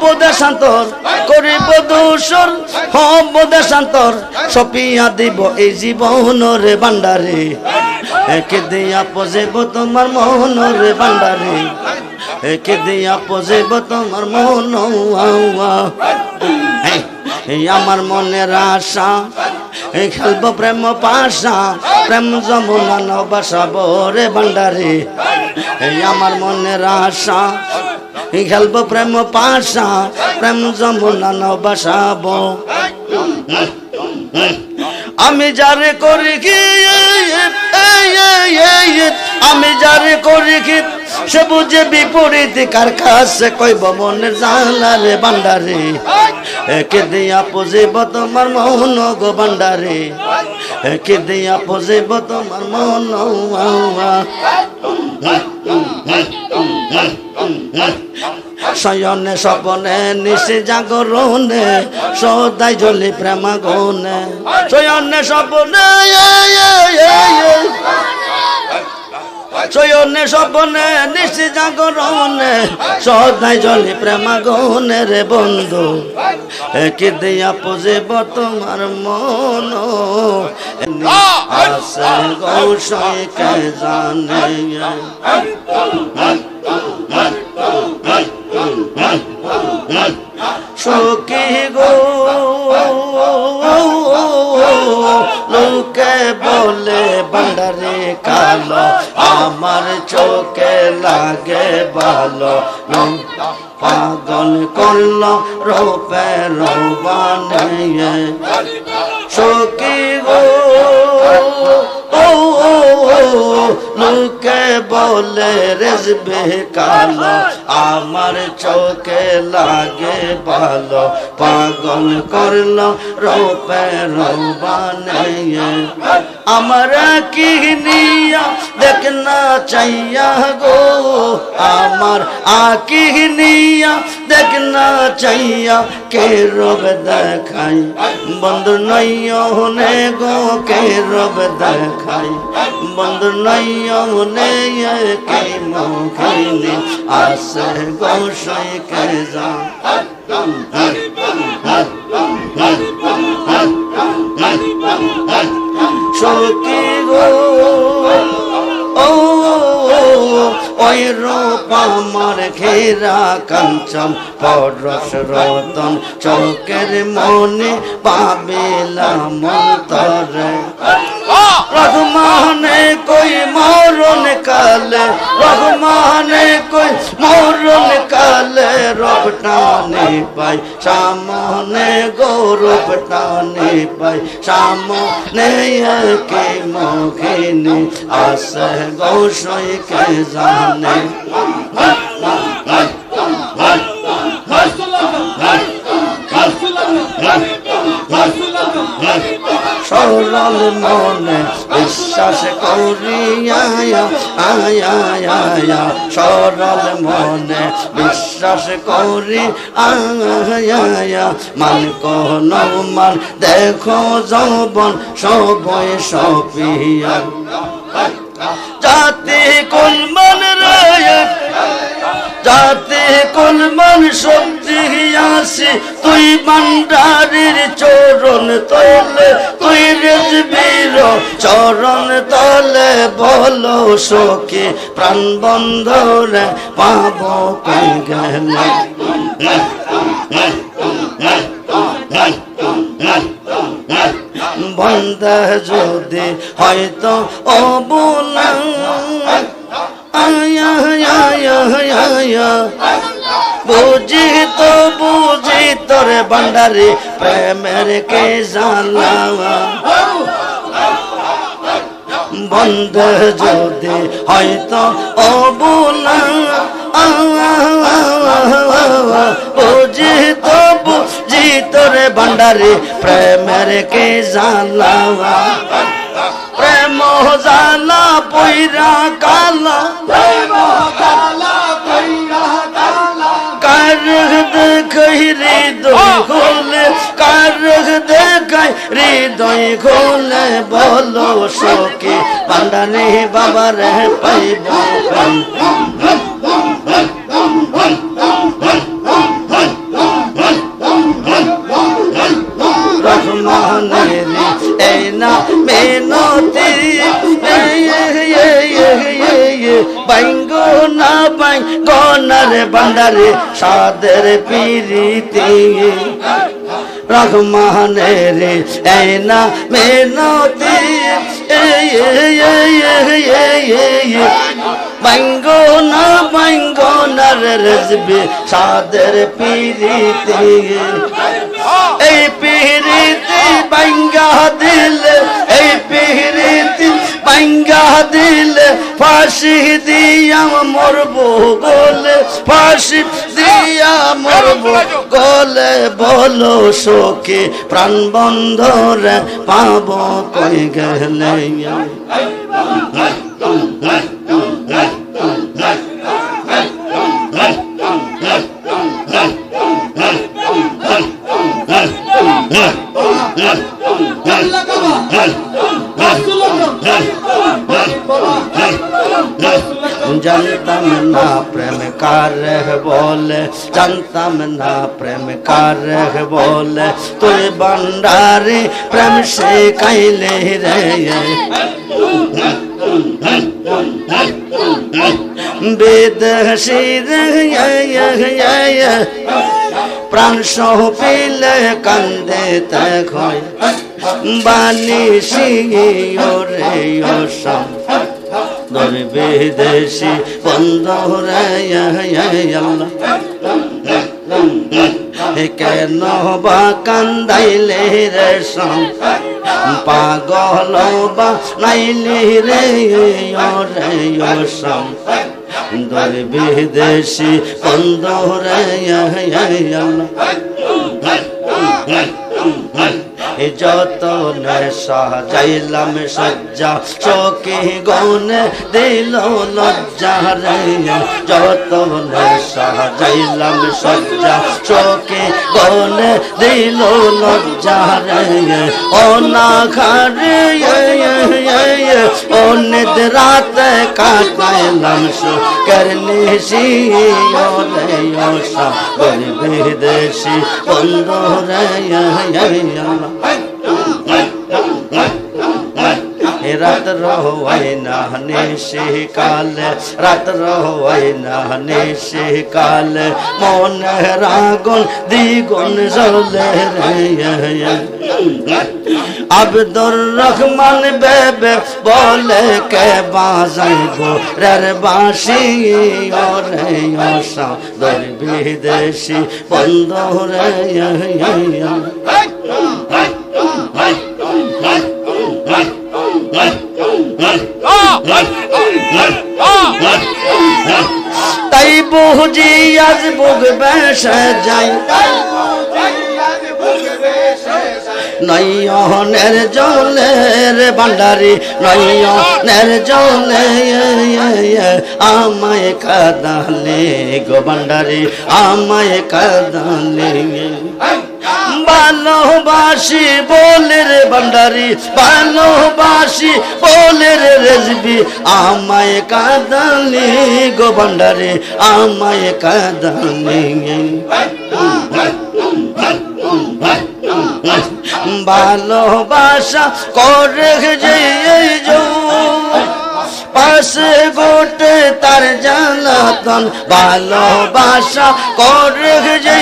হব দেশান্তর করিব দূষর হব দেশান্তর সপিয়া দিব এই জীবন রে ভান্ডারে। একে দিয়া পজেব তোমার মোহন রে ভান্ডারে। একে দিয়া পজেব তোমার মোহন এই, আমার মনের আশা এই খেলব প্রেম পাশা প্রেম যমুনা নবাসাব রে ভান্ডারে। এই আমার মনের আশা খেলব প্রেম পাশা প্রেম যমুনা নবাসাব। আমি যারে করি কি আমি যারে করি কি, সে বুঝে বিপরীত, কার কাছে কইব মনের জানারে ভান্ডারে। একে দিয়া পজিব তোমার মোহন গো ভান্ডারে। একে দিয়া পজিব তোমার মোহন শয়নে, স্বপনে, নিশে, জাগরণে, সদাই জলি প্রেমা গনে শয়নে, স্বপনে শয়নে স্বপনে নিশে জাগরণে সদাই জলি প্রেমা গনে রে বন্ধু একে দিয়া পজেব তোমার মন আসে গৌসাই কে জানে সখী গো লোকে বলে বান্ডারে কালো আমার চোখে লাগে ভালো পাগল করল রূপে রবানে সখী গো ও লোকে বলে রেজবে কালো আমার চোখে লাগে ভালো, পাগল করল, রূপে রবানে আমার কি নিয়া দেখ না চাইয়া গো? আমার আকি নিয়া দেখ না চাইয়া কে রব দেখাই? বন্ধু নইয়নে গো, কে রব দেখাই? বন্ধু নইয়নে কে মুখিনি আসে কে যা সখী গো ও ওই রূপ আমার ঘেরা কাঞ্চন পরশ রতন চৌকের মনে পাবিলাম মন্তরে রঘুমানে কই মরণ কালে, রঘুমানে কই মরণ কালে রব টানে পাই, সামনে গৌরব টানে পাই, সামনে কে মুখিনী আসে গৌসই কে জানে। সরল মনে বিশ্বাস করি আয়া আয়া আয়া সরল মনে বিশ্বাস করি, আয়া মান কোন মান, দেখো যৌবন সবই সপিয়া। জাতি কোন মন রে যাতে কোন মন শক্তি তুই ভান্ডারির চরণ তলে তুই রেজবীর চরণ তলে বলো সখী প্রাণ বন্ধরে পাব কই গেলে বন্ধ যদি হয়তো অবলা আয়া আয়া আয়া বুঝি তো বুঝি তোরে ভান্ডারি, প্রেমের কে জালা বন্ধ যদি হয়তো অবলা, বুঝি তো বুঝি তোরে ভান্ডারি, প্রেমের কে জালা প্রেম জালা পইরা কালা কহিরে দই খোলে কার দেখায় রে দই খোলে বলো শোকে পান্ডানে বাবা রে পাইব রহমানের এই না মেনতি বাইঙ্গো না রে বান্ডারে সাদের পিরিতি রহমানের এই না মেনতি বাইঙ্গো না বাইঙ্গো না রে রেজবি সাদের পিরিতি এই পিরিতি বাইঙ্গা দিলে, এই পিরিতি বাইঙ্গা দিলে ফাঁসি দিয়া মরব গোলে ফাঁসি দিয়া মরব গোলে বলো শোকে প্রাণ বন্ধরে পাব কই গেলে জানতাম না প্রেম কার বলে জানতাম না প্রেম কার বলে তুই বন্ডারে প্রেম সে কাইলে রে বেদসি প্রাণ সহ পিলে কান্দে তখন বানিসি ওরে ওসম দর বিদেশি বন্ধ আল্লাহ কেন বা কান্দাইলে রে সম পাগল বা নাইলি রে ওসম দর বিদেশি বন্ধ রে যত সাজাইলাম সজ্জা চোখে গনে দিল লজ্জা রে যত সাজাইলাম সজ্জা চোখে গনে দিল লজ্জা রে ও না খারে ও নিদ রাত কাটাইলাম সু। করলে সি ও রে は。ও সা বিদেশি বন্ধ রে রাত রোয় না নিশি কাল রাত রোয় না নিশি কাল মন রাগুন দ্বিগুণ জলে রে আব্দুর রহমান বেবে বলে কে বাজাইব রের বাসি ওরে ওসা দর বিদেশি বন্ধ রে তাই বুঝি আজ বুক বেসে যাই নয়নের জলের ভান্ডারি, নয়নের জলে আমায় কাদালে গো ভান্ডারি, আমায় কাদালে। ভালোবাসি বলে রে ভান্ডারি, ভালোবাসি বলে রে রেজবি, আমায় কাদালে গো ভান্ডারি, আমায় কাদালে। ভালোবাসা করে যে পাশে গোটে তার জানাতন ভালোবাসা করে যে।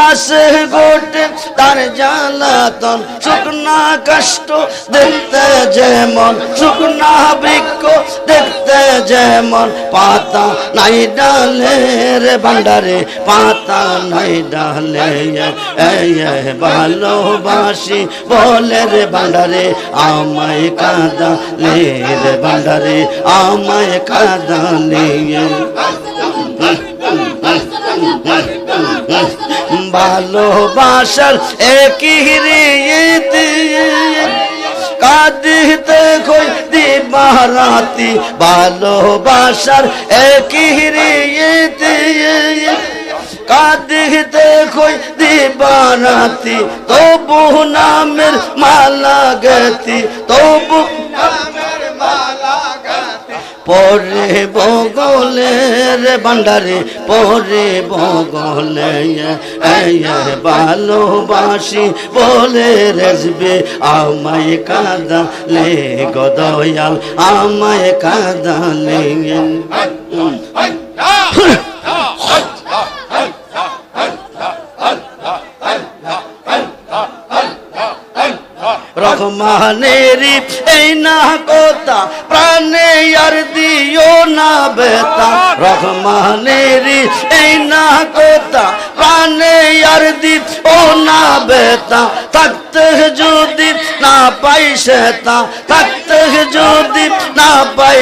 পাশে গোটে তার জ্বালাতন শুকনা কষ্ট দেখতে যেমন, শুকনা বৃক্ষ দেখতে যেমন। পাতা নাই ডালে রে ভান্ডারে, পাতা নাই ডালে ভালোবাসি বলে রে ভান্ডারে, আমায় কাদালে রে ভান্ডারে, আমায় কাদালে ভালোবাসার একই রীতি। কাঁদিতে কই দিবারাতি ভালোবাসার একই রীতি। কাঁদিতে কই দিবারাতি তবু নামের মালা গতি, তবু পরে বগলে রে ভান্ডারে পরে বগলে ভালোবাসি বলে রেসবে আমায় কাদালে গদয়াল আমায় কাদালে। রহমানেরি এই না কথা প্রাণে আর দিও না বেতা রহমানের এই না কথা, প্রাণে আর দিও না বেতা থাকতে যদি না পাই সেতা থাকতে যদি না পাই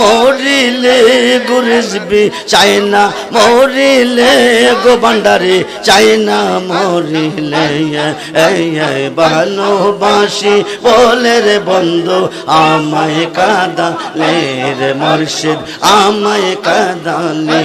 মরিলে গুরিসবি চাই না মরিলে গো ভান্ডারে চাই না মরিলে ভালোবাসি বলে রে বন্ধু, আমায় কাদালে রে মুর্শিদ, আমায় কাদালে।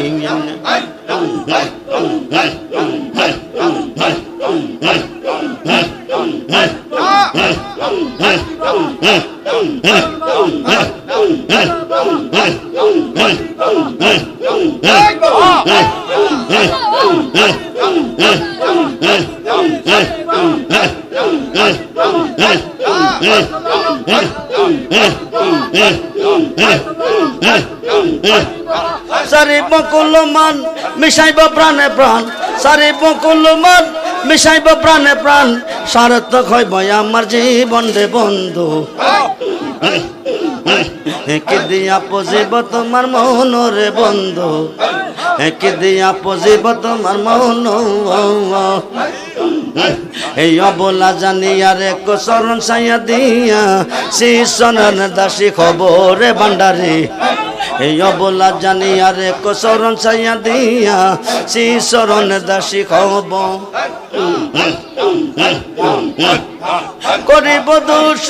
সারি বকুল মান মিশাইব প্রাণে প্রাণ। সারি বকুল মান মিশাইব প্রাণে প্রাণ সারথক হইব আমার জীবন রে বন্ধু। কে দিয়া পজিব তোমার মন রে বন্ধু। কে দিয়া পজিব তোমার মন। এই অবলা জানিয়ার এক শরণ সাইয়া দিয়া শিশনন দাসী খবরে ভান্ডারি। এই অবলা জানিয়ার এক শরণ সাইয়া দিয়া শিশরণ দাসী খব করিব দুষ